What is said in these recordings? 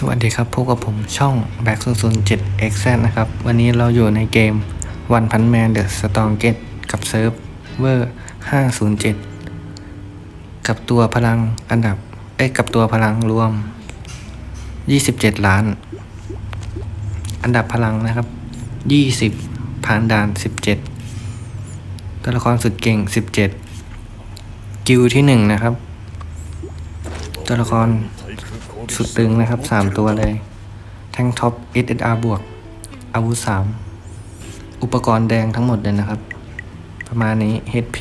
สวัสดีครับพบกับผมช่อง Back 007 X นะครับ วันนี้เราอยู่ในเกม One Punch Man The Strong Get กับเซิร์ฟเวอร์ 507 กับตัวพลังอันดับ เอ้ย กับตัวพลังรวม 27 ล้าน อันดับพลังนะครับ 20 ผ่านด่าน 17 ตัวละครสุดเก่ง 17 กิลที่ 1 นะครับ ตัวละคร สุดตึงนะครับสามตัวเลย แท่งท็อป SSR บวก อาวุธสามอุปกรณ์แดงทั้งหมดเลยนะครับ ประมาณนี้ HP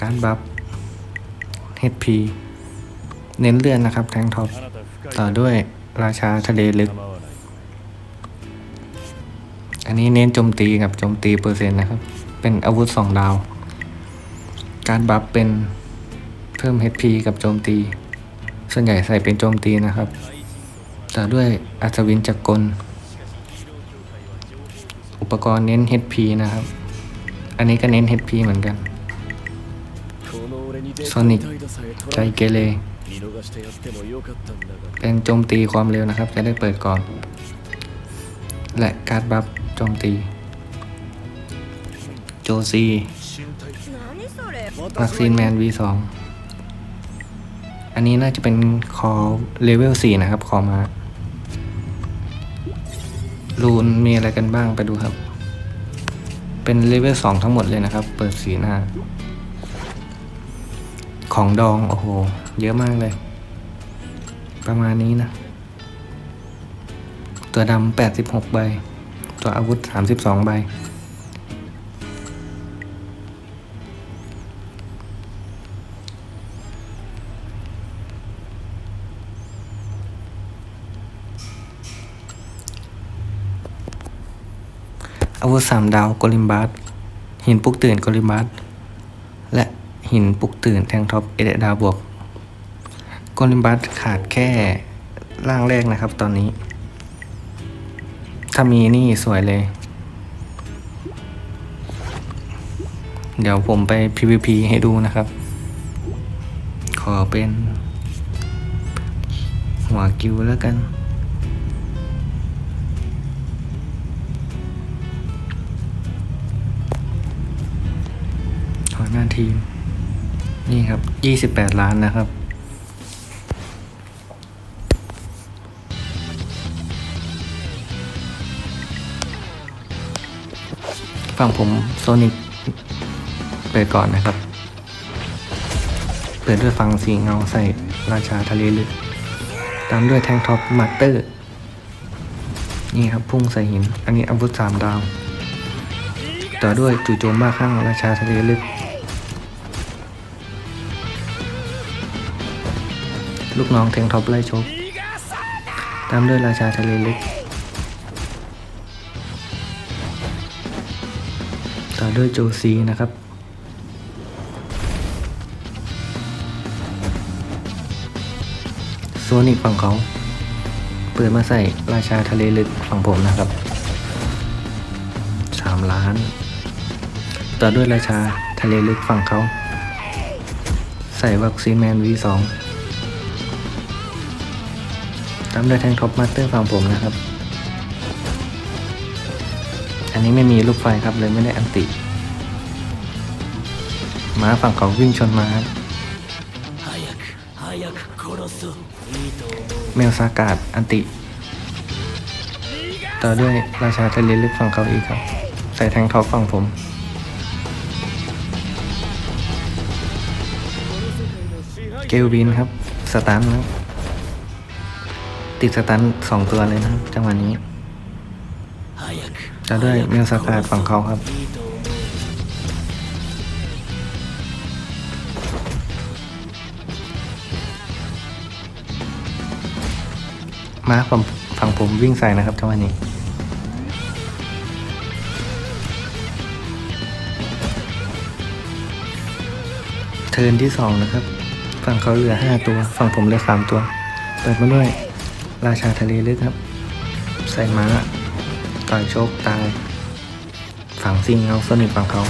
การบัฟ HP เน้นเลื่อดนะครับ แทงท็อป ต่อด้วยราชาทะเลลึก อันนี้เน้นโจมตีกับโจมตีเปอร์เซ็นต์นะครับ เป็นอาวุธสองดาว การบัฟเป็นเพิ่ม HP กับโจมตี ส่วนใหญ่ใส่เป็นโจมตีนะครับต่อด้วยอัศวินจักรกล อุปกรณ์เน้น HP นะครับ อันนี้ก็เน้น HP เหมือนกันโซนิกใจเกเรเป็นโจมตีความเร็วนะครับ จะได้เปิดก่อน และการบัฟโจมตี โจซีมวัคซีนแมน V2 อันนี้น่าจะเป็นคอเลเวล4นะครับ คอมารูนมีอะไรกันบ้างไปดูครับ เป็นเลเวล2ทั้งหมดเลยนะครับ เปิดสีหน้า ของดอง โอ้โห เยอะมากเลย ประมาณนี้นะ ตัวดำ86 ใบ ตัวอาวุธ 32 ใบ อาวุธสามดาวโกลิมบัสหินปลุกตื่นโกลิมบัสและหินปลุกตื่นแทงท็อปเอเดดาวบวกโกลิมบัสขาดแค่ร่างแรกนะครับตอนนี้ ถ้ามีนี่สวยเลย เดี๋ยวผมไป PVP ให้ดูนะครับ ขอเป็น หัวกิวแล้วกัน หน้าทีม นี่ครับยี่สิบแปดล้านนะครับ ฝั่งผมโซนิกเปิดก่อนนะครับ เปิดด้วยฟังสีเงาใส่ราชาทะเลลึก ตามด้วยแทงท็อปมัตเตอร์ นี่ครับพุ่งใส่หิน อันนี้อาวุธสามดาว ต่อด้วยจู่โจมบ้าคลั่งราชาทะเลลึก ลูกน้องแทงท็อปไล่ชก ตามด้วยราชาทะเลลึก ต่อด้วยโจซีนะครับ โซนิกฝั่งเขา เปิดมาใส่ราชาทะเลลึกฝั่งผมนะครับสามล้าน ต่อด้วยราชาทะเลลึกฝั่งเขา ใส่วัคซีนแมน V2 ตามด้วยแทงท็อปมาสเตอร์ฝั่งผมนะครับ อันนี้ไม่มีลูกไฟครับเลยไม่ได้อันติม้าฝั่งเขาวิ่งชนมาครับเมลซากาดอันติ ต่อด้วยราชาทะเลลึกฝั่งเขาอีกครับ ใส่แทงท็อปฝั่งผม เกลวินครับ สตาร์ทครับ ติดสตันสองตัวเลยนะครับ จังหวะนี้จะด้วยเมลสกาดฝั่งเขาครับ มาฝั่งฝั่งผมวิ่งใส่นะครับจังหวะนี้เทินที่สองนะครับ ฝั่งเขาเหลือห้าตัว ฝั่งผมเหลือสามตัว เปิดมาด้วย ราชาทะเลลึกครับ ใส่ม้า ต่อยโชคตาย ฝังซิงเอาสนิทของเขา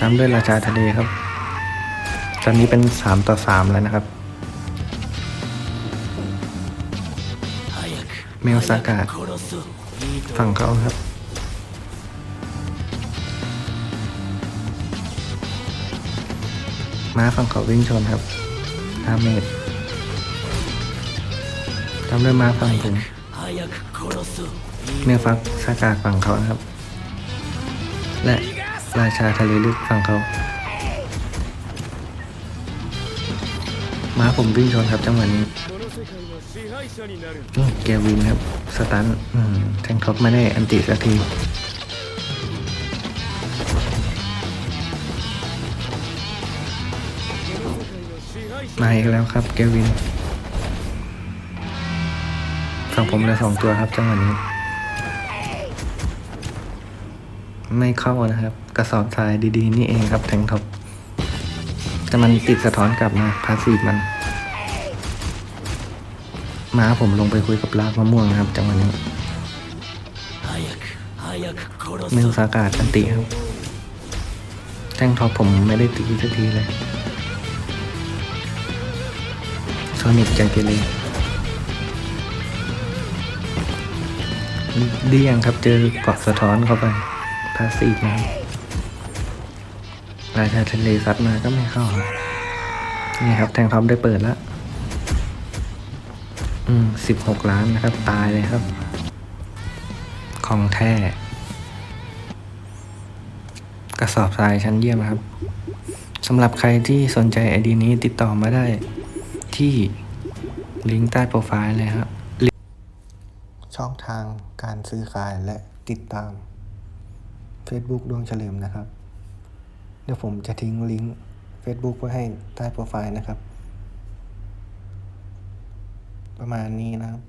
ตามด้วยราชาทะเลครับ ตอนนี้เป็น 3 ต่อ 3 แล้วนะครับเมลสากาดฝั่งเขาครับม้าฝั่งเขาวิ่งชนครับ ทำเมจทำด้วยมาฝั่งผมเมฟักสากาฝั่งเขาครับ และราชาทะเลลึกฝั่งเขาม้าผมวิ่งชนครับจังหวะนี้แกวินครับ สตันแทงท็อปมาได้อันติสักที มาอีกแล้วครับเกวิน ฝั่งผมเหลือสองตัวครับจังหวะนี้ ไม่เข้านะครับ กระสอบทรายดีๆ นี่เองครับแทงท็อปแต่มันติดสะท้อนกลับมาพาสีมันมาผมลงไปคุยกับลากมะม่วงนะครับจังหวะนี้เนึ่งสากาศอันติครับ แทงท็อปผมไม่ได้ตีสักทีเลย โซนิกใจเกเรเดี้ยงครับเจอเกาะสะท้อนเข้าไปพาสีนะครับราชาทะเลซัดมาก็ไม่เข้า นี่ครับ แทงท็อปได้เปิดแล้ว อืมสิบหกล้านนะครับ ตายเลยครับ ของแท้ กระสอบทรายชั้นเยี่ยมนะครับสำหรับใครที่สนใจไอดีนี้ติดต่อมาได้ ที่ลิงก์ใต้โปรไฟล์เลยครับ ช่องทางการซื้อขายและติดตาม Facebook ดวงเฉลิมนะครับ เดี๋ยวผมจะทิ้งลิงก์ Facebook ไว้ให้ใต้โปรไฟล์นะครับ ประมาณนี้นะครับ